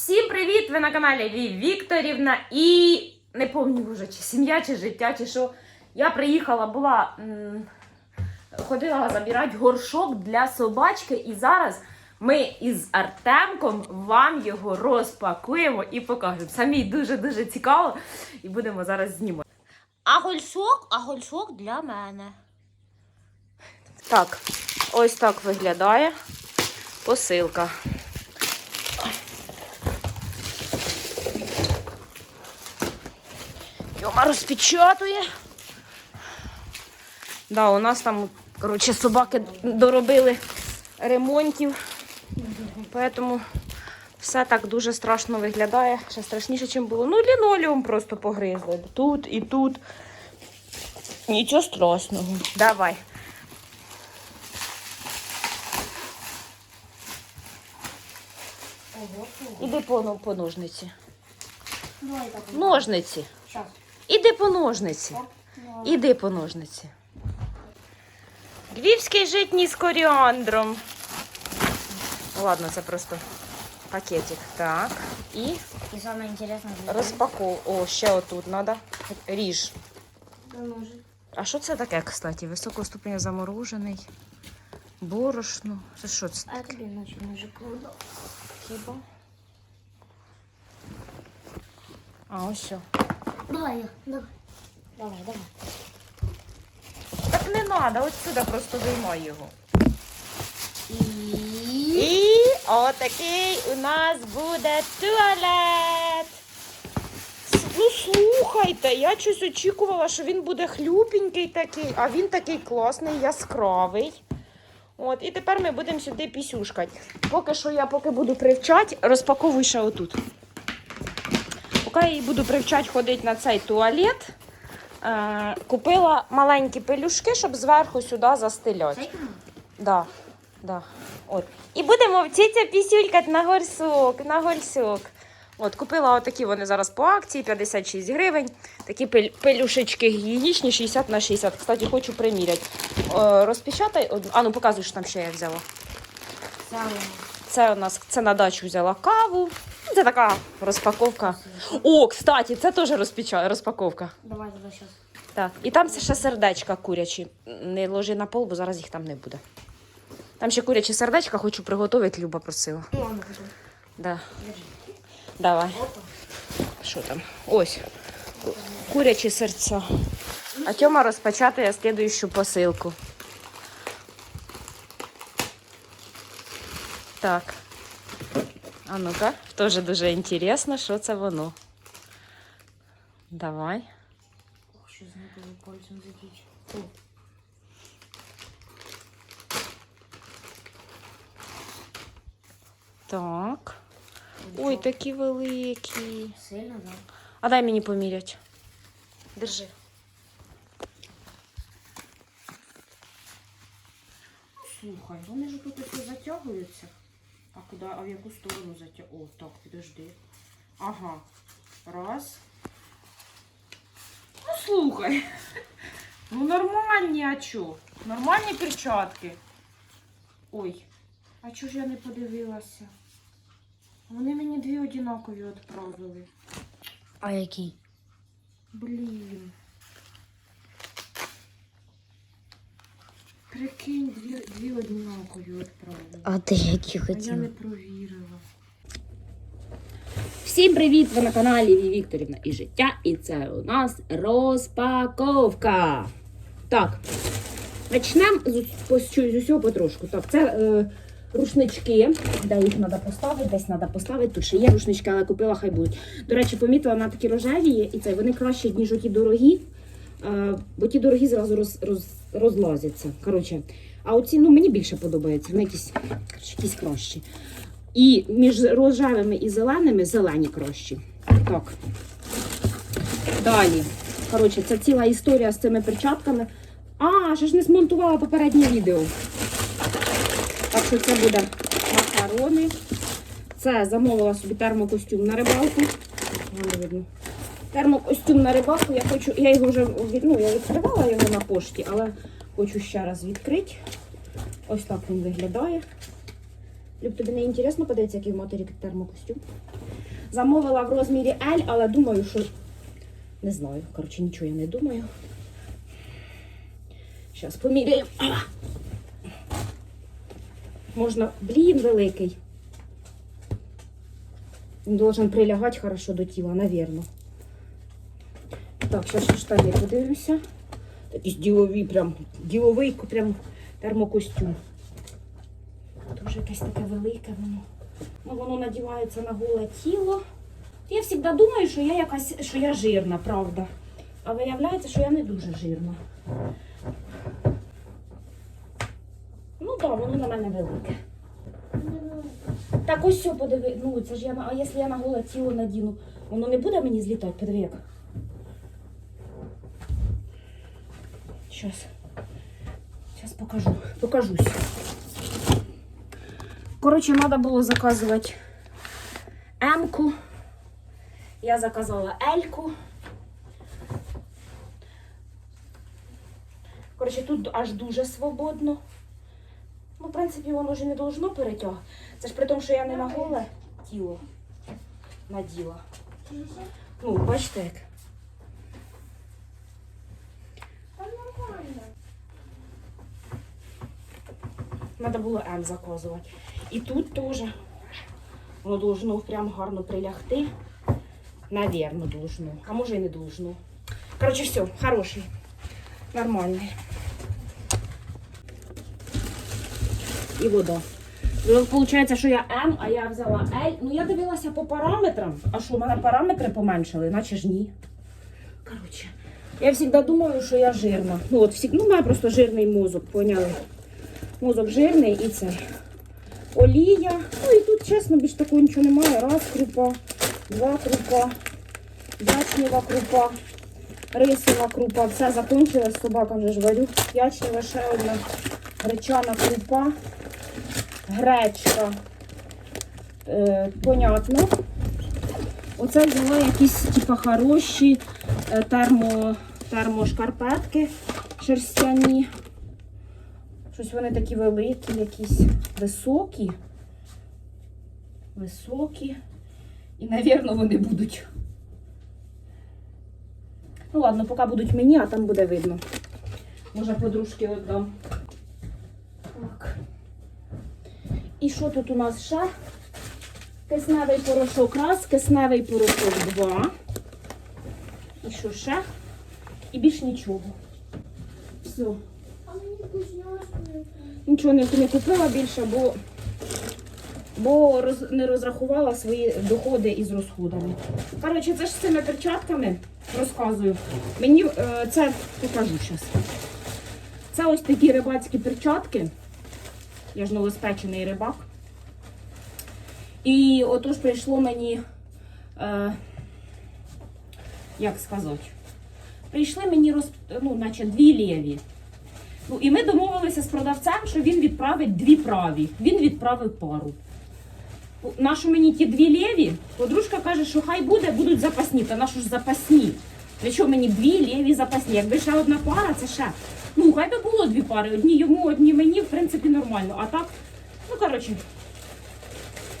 Всім привіт! Ви на каналі Ві Вікторівна і не пам'ятаю вже, чи сім'я, чи життя, чи що. Я приїхала, була м, ходила забирати горшок для собачки, і зараз ми із Артемком вам його розпакуємо і покажемо. Самі дуже-дуже цікаво, і будемо зараз знімати. А гольшок, а гольшок для мене. Так, ось так виглядає посилка. Йома розпечатує. Да, у нас там, коротше, собаки доробили ремонтів. Поэтому все так дуже страшно виглядає. Ще страшніше, ніж було. Ну, лінолеум просто погризли. Тут і тут. Нічого страшного. Давай. Іди по, по ножниці. Ножниці. Щас. Іди по ножниці. Іди по ножниці. Львівський житній з коріандром. Ладно, це просто пакетик. Так. І І саме інтересне розпаков. О, ще отут треба. Ріж. А що це таке, кстати? Високого ступеня заморожений. Борошно. Це що це? А тобі наче ножик кладу. Хіба? А, ось що. Давай, я, давай. Давай, давай. Так не треба, от сюди просто виймай його. І... І отакий у нас буде туалет. Ну слухайте, я щось очікувала, що він буде хлюпенький такий, а він такий класний, яскравий. От, і тепер ми будемо сюди пісюшкати. Поки що я поки буду привчати, розпаковую ще отут. Поки я її буду привчати ходити на цей туалет, е, купила маленькі пелюшки, щоб зверху сюди застеляти. Да, да. От. І будемо вчитися пісюлькати на горсок, на горсок. От, купила отакі вони зараз по акції, 56 гривень. Такі пелюшечки гігієнічні, 60 на 60. Кстати, хочу приміряти. О, розпечатай. одну. А ну показуй, що там ще я взяла. Це у нас це на дачу взяла каву. Це така розпаковка. О, кстати, це теж розпеча... розпаковка. Давай туди щас. Так, і там ще сердечка курячі. Не ложи на пол, бо зараз їх там не буде. Там ще курячі сердечка хочу приготувати, Люба просила. Ну, ладно. Да. Держи. Давай. Опа. Що там? Ось. Ку- Курячі серця. А Тьома розпечатає слідуючу посилку. Так. А ну-ка, теж дуже інтересно, що це воно. Давай. Ох, що знайдемо пальцем затічь. О, Так. Ой, такі великі. Сильно, да? А дай мені поміряти. Держи. Слухай, вони ж тут ось затягуються. А куди, а в яку сторону затягують? О, так, підожди. Ага. Раз. Ну слухай. Ну нормальні, а чо? Нормальні перчатки. Ой, а чого ж я не подивилася? Вони мені дві одинакові відправили. А який? Блін. Прикинь, дві, дві одинакові відправили. А ти які А я не провірила. Всім привіт! Ви на каналі Ві Вікторівна і життя. І це у нас розпаковка. Так, почнемо з, з усього потрошку. Так, це е, рушнички. Де їх треба поставити, десь треба поставити. Тут ще є рушнички, але купила, хай будуть. До речі, помітила на такі рожеві, є, і це вони кращі, ніж оті дорогі. Е, бо ті дорогі зразу роз, роз, розлазяться. Коротше, а оці ну, мені більше подобаються. Вони якісь, якісь кращі. І між рожевими і зеленими зелені кращі. Так. Далі. Коротше, це ціла історія з цими перчатками. А, ще ж не змонтувала попереднє відео. Так що це буде макарони. Це замовила собі термокостюм на рибалку. Видно. Термокостюм на рибалку. Я хочу, я його вже ну, я відкривала його на пошті, але хочу ще раз відкрити. Ось так він виглядає. Люб, тобі не інтересно подивитися, який в матері термокостюм? Замовила в розмірі L, але думаю, що не знаю. Коротше, нічого я не думаю. Зараз поміряємо. Можна, блін, великий. Він должен прилягати хорошо до тіла, навірно. Так, зараз штани подивимося. Такий діловий, прям діловий прям термокостюм. Дуже якесь таке велике воно. Ну, воно надівається на голе тіло. Я завжди думаю, що я якась, що я жирна, правда. А виявляється, що я не дуже жирна. Ну так, воно на мене велике. Так ось все подиви. Ну, це ж я. А якщо я на голе тіло надіну, воно не буде мені злітати, подиви як. Щас. Щас покажу. Покажусь. Коротше, треба було заказувати М-ку. Я заказала L-ку. Коротше, тут аж дуже свободно. Ну, в принципі, воно і не должно перетягувати. Це ж при тому, що я не на голе тіло наділа. Ну, бачите як. Треба було М заказувати. І тут теж воно должно прям гарно прилягти. Навірно, должно. А може і не должно. Коротше, все, хороший. Нормальний. І вода. Ну, Получається, що я М, а я взяла L. Ну я дивилася по параметрам. А що, у мене параметри поменшили, наче ж ні. Коротше, я завжди думаю, що я жирна. Ну, от всі, ну, у мене просто жирний мозок, поняли? Мозок жирний і це. Олія. Ну і тут, чесно, більш такого нічого немає. Раз крупа, два крупа, ячнева крупа, рисова крупа. Все закінчилось, собака вже ж. Ячнева ще одна гречана крупа, гречка. Е, понятно. Оце взяла якісь типа хороші е, термо, термошкарпетки шерстяні. Щось вони такі великі, якісь високі. Високі. І, навірно, вони будуть. Ну ладно, поки будуть мені, а там буде видно. Може, подружки віддам. Так. І що тут у нас ще? Кисневий порошок раз, кисневий порошок два. І що ще? І більш нічого. Все. Нічого не, не купила більше, бо, бо роз, не розрахувала свої доходи із розходами. Коротше, це ж з цими перчатками розказую. Мені е, це покажу зараз. Це ось такі рибацькі перчатки. Я ж новоспечений рибак. І отож прийшло мені, е, як сказати, прийшли мені роз, ну, наче дві лєві. Ну, і ми домовилися з продавцем, що він відправить дві праві. Він відправив пару. Нашу мені ті дві лєві, подружка каже, що хай буде, будуть запасні. Та нашу ж запасні. Чого мені дві лєві запасні? Якби ще одна пара, це ще. Ну, хай би було дві пари. Одні йому, одні мені, в принципі, нормально. А так, ну коротше.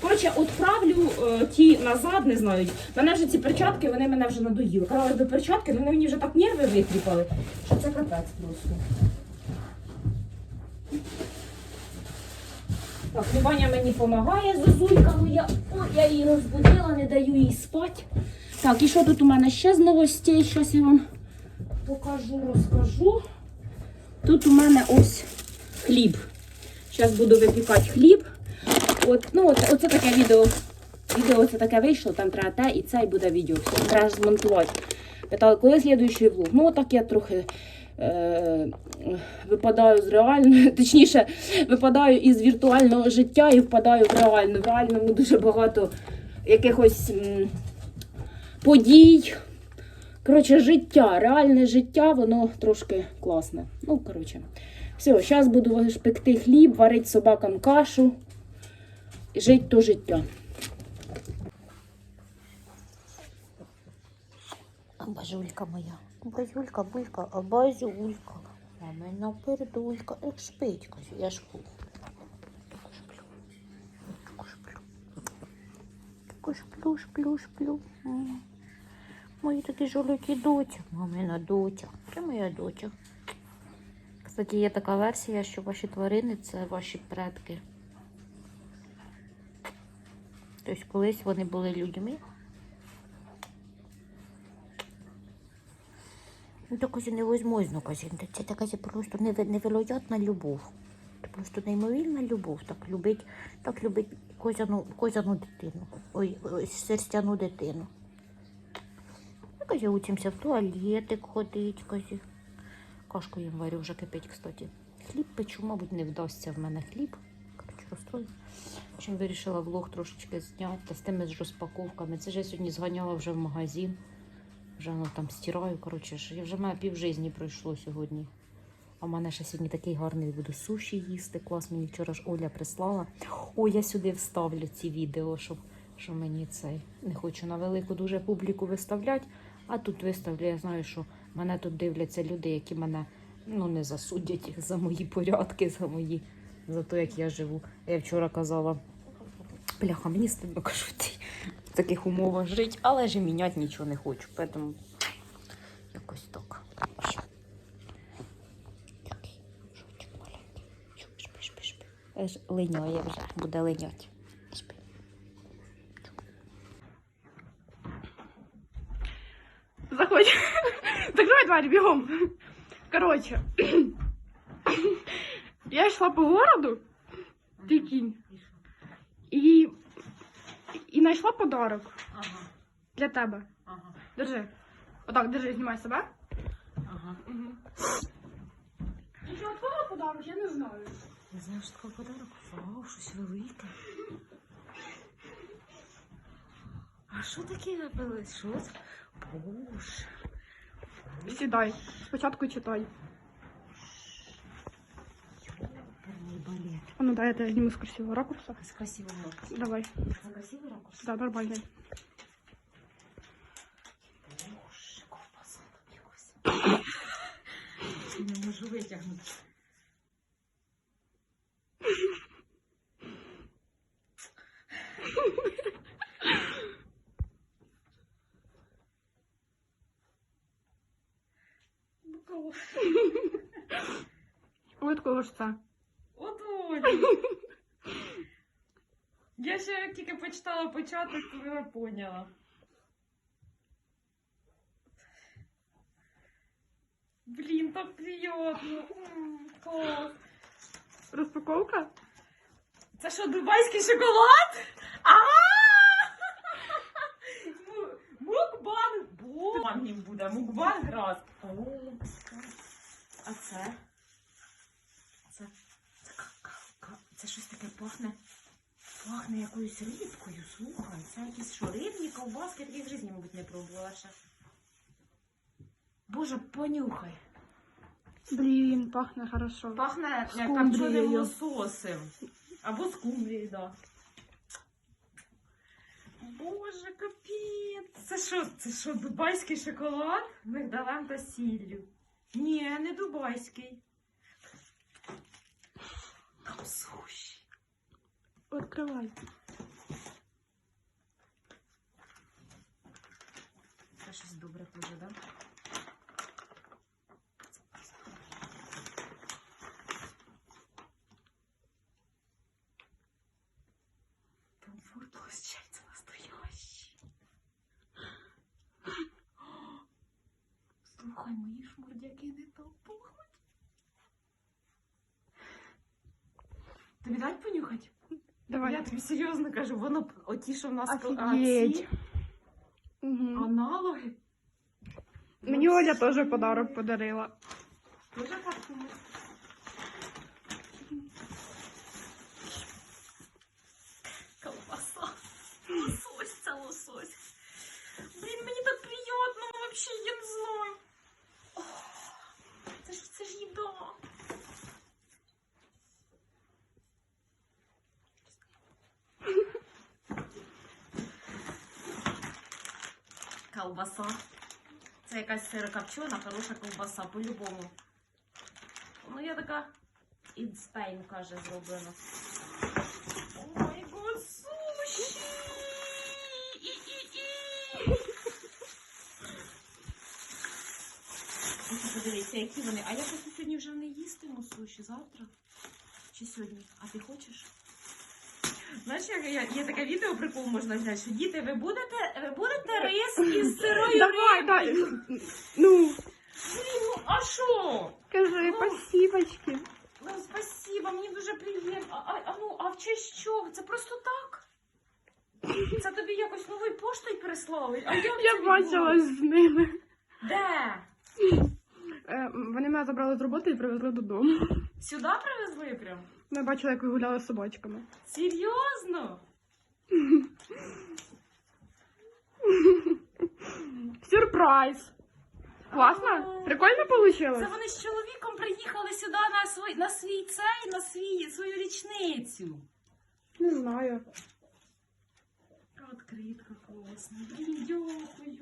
Коротше, відправлю е, ті назад, не знаю. Мене вже ці перчатки, вони мене вже надоїли. Казали би перчатки, але вони мені вже так нерви викріпали, що це капець просто. Так, Любаня мені допомагає, Зозулька моя. О, я її розбудила, не даю їй спати. Так, і що тут у мене ще з новостей? Зараз я вам покажу, розкажу. Тут у мене ось хліб. Зараз буду випікати хліб. От, ну, от, оце таке відео. Відео це таке вийшло, там треба те і це і буде відео. Все треба змонтувати. Питали, коли слідуючий влог? Ну, отак я трохи е, випадаю з реального, точніше, випадаю із віртуального життя і впадаю в реальне. В реальному дуже багато якихось подій. Коротше, життя, реальне життя, воно трошки класне. Ну, коротше. Все, зараз буду пекти хліб, варити собакам кашу. Жить то життя. Бажулька моя. Базюлька, булька, а базюлька. А мене пердулька, як шпитька, кажу, я шплю. Шплю, шплю, шплю. Мої такі жолики доті. Мамина доча. Це моя доча. Кстати, є така версія, що ваші тварини це ваші предки. Тобто колись вони були людьми. Ну, так ось невозможно, каже. Це така просто невероятна любов. Це просто неймовірна любов. Так любить, так любить козяну, козяну дитину. Ой, ой, серстяну дитину. Ну, каже, учимося в туалетик ходить, каже. Кашку їм варю вже кипить, кстати. Хліб печу, мабуть, не вдасться в мене хліб. Коротше, розстрою. Чим вирішила влог трошечки зняти з тими ж розпаковками. Це ж я сьогодні зганяла вже в магазин. Вже ну, там стираю. Коротше, я вже маю пів житті пройшло сьогодні. А в мене ще сьогодні такий гарний буду суші їсти. Клас мені вчора ж Оля прислала. О, я сюди вставлю ці відео, щоб, що мені цей. Не хочу на велику дуже публіку виставляти. А тут виставлю, я знаю, що мене тут дивляться люди, які мене ну, не засудять за мої порядки, за мої, за те, як я живу. Я вчора казала, бляха, мені стидно кажуть в таких умовах жити, але ж міняти нічого не хочу. Поэтому якось так. Такий жовтик маленький. Шпи. Е, Линяє вже, буде линять. Заходь. Закривай двері, бігом. Коротше. Я йшла по городу, ти кінь, і, знайшла подарок Ага, для тебе. ага, Держи. Отак, держи, знімай себе. ага. Нічого твого подарок, я не знаю. Я знаю, що такий подарок. Вау, щось велике. А що таке робили? Що це? Боже. Сідай. Спочатку читай. А ну дай я тебе зніму з красивого ракурсу. З красивим ракурсом. Давай. Це красивий ракурс? Да, нормально. Боже, ковбаса там якось. Не можу витягнути. Ось кого ж це? От Я ще тільки почитала початок, то я поняла. Блін, так приємно. Клас. Розпаковка? Це що, дубайський шоколад? А! Му- Мукбанг. Мукбанг буде. Мукбанг раз. А? Це, це щось таке пахне. Пахне якоюсь рибкою, слухай. Це якісь що, рибні ковбаски, я таких в житті, мабуть, не пробувала ще. Боже, понюхай. Блін, пахне хорошо. Пахне як копченим лососем. Або з кумбрією, да. Боже, капець. Це що, це що, дубайський шоколад? Мигдалем та сіллю. Ні, не дубайський. Там суші. Открывай. Це щось добре да? Я тобі серйозно кажу, воно п- оті, що в нас ко- а, Офігеть. ці Угу. аналоги. Мені Оля теж подарок подарила. Дуже пахнуть. Колбаса. Лосось, це лосось. Блін, мені так приємно, вообще, я не знаю. Ох, Це ж це ж їда. Колбаса. Це якась сирокопчена, хороша ковбаса, по-любому. Ну, я така in Spain, каже, зроблена. О май год, суші! Подивіться, які вони. А я хочу сьогодні вже не їстиму суші завтра. Чи сьогодні? А ти хочеш? Знаєш, є, є таке відео прикол можна взяти, що діти, ви будете, ви будете рис із сирою Давай, рибою? дай. Ну, ну а що? кажи, спасибочки. Ну, спасибо, мені дуже приємно. А, а, а ну, а в честь чого? Це просто так? Це тобі якось новою поштою переслали? А як це Я бачилась з ними. Де? Е, Вони мене забрали з роботи і привезли додому. Сюди привезли прям? Ми бачили, як ви гуляли з собачками. Серйозно? Сюрприз! Класно? Прикольно вийшло? Це вони з чоловіком приїхали сюди на свій, на свій цей, на свій, свою річницю. Не знаю. Откритка класна. Блін, дякую.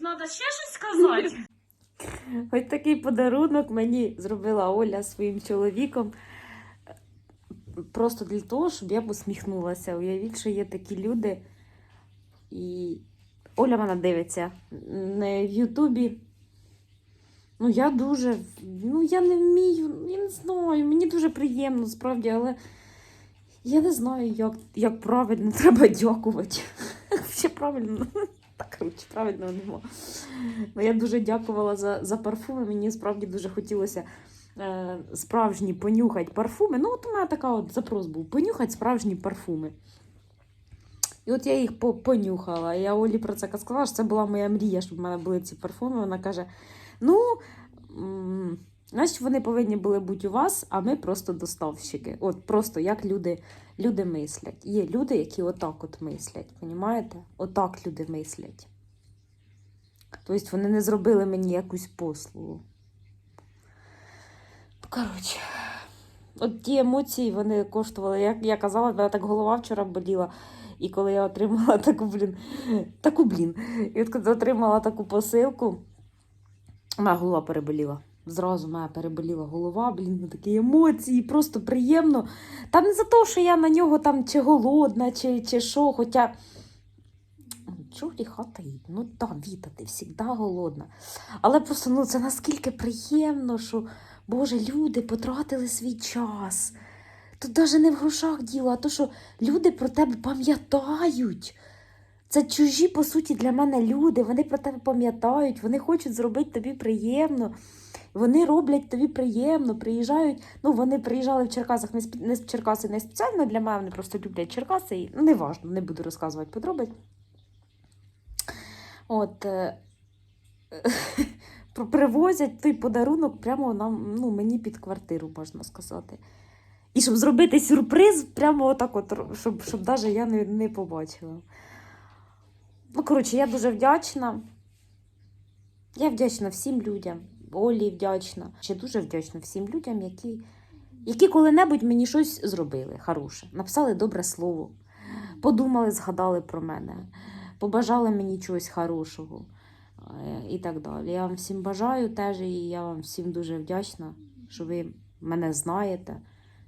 Надо ще щось сказати? Ось такий подарунок мені зробила Оля своїм чоловіком. Просто для того, щоб я посміхнулася. Уявіть, що є такі люди. І Оля мене дивиться на в Ютубі. Ну, я дуже. Ну, я не вмію, я не знаю. Мені дуже приємно, справді, але я не знаю, як, як правильно треба дякувати. Ще правильно. Так, коротше, правильно нема. Ну, я дуже дякувала за, за парфуми. Мені справді дуже хотілося е, справжні понюхати парфуми. Ну, от у мене така от запрос був: понюхати справжні парфуми. І от я їх по- понюхала. Я Олі про це сказала, що це була моя мрія, щоб в мене були ці парфуми. Вона каже: ну, значить, вони повинні були бути у вас, а ми просто доставщики. От просто як люди, люди мислять. Є люди, які отак от мислять, понімаєте? Отак люди мислять. Тобто вони не зробили мені якусь послугу. Коротше, от ті емоції вони коштували. Як я казала, мене так голова вчора боліла. І коли я отримала таку, блін, таку, блін. І от коли отримала таку посилку, моя голова переболіла. Зразу моя переболіла голова, блін, такі емоції, просто приємно. Та не за те, що я на нього там чи голодна, чи, чи що, хоча. Чого гріха таїть? Ну так, Віта, ти завжди голодна. Але просто ну, це наскільки приємно, що Боже, люди потратили свій час. Тут навіть не в грошах діло, а то, що люди про тебе пам'ятають. Це чужі, по суті, для мене люди. Вони про тебе пам'ятають, вони хочуть зробити тобі приємно. Вони роблять тобі приємно, приїжджають. Ну, вони приїжджали в Черкасах не, спе- не з Черкаси не спеціально для мене, вони просто люблять Черкаси. І, ну, неважно, не буду розказувати подробиць. От, е, привозять той подарунок прямо нам, ну, мені під квартиру, можна сказати. І щоб зробити сюрприз, прямо отак, от, щоб, щоб навіть я не, не побачила. Ну, коротше, я дуже вдячна. Я вдячна всім людям. Олі вдячна. Ще дуже вдячна всім людям, які, які коли-небудь мені щось зробили хороше. Написали добре слово, подумали, згадали про мене, побажали мені чогось хорошого е, і так далі. Я вам всім бажаю теж, і я вам всім дуже вдячна, що ви мене знаєте,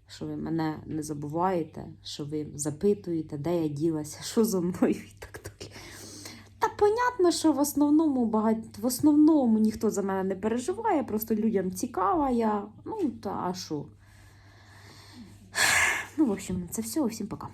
що ви мене не забуваєте, що ви запитуєте, де я ділася, що зо мною і так далі. Понятно, що в основному багать... в основному ніхто за мене не переживає, просто людям цікава я. Ну, та що? Ну, в общем, це все, всім пока.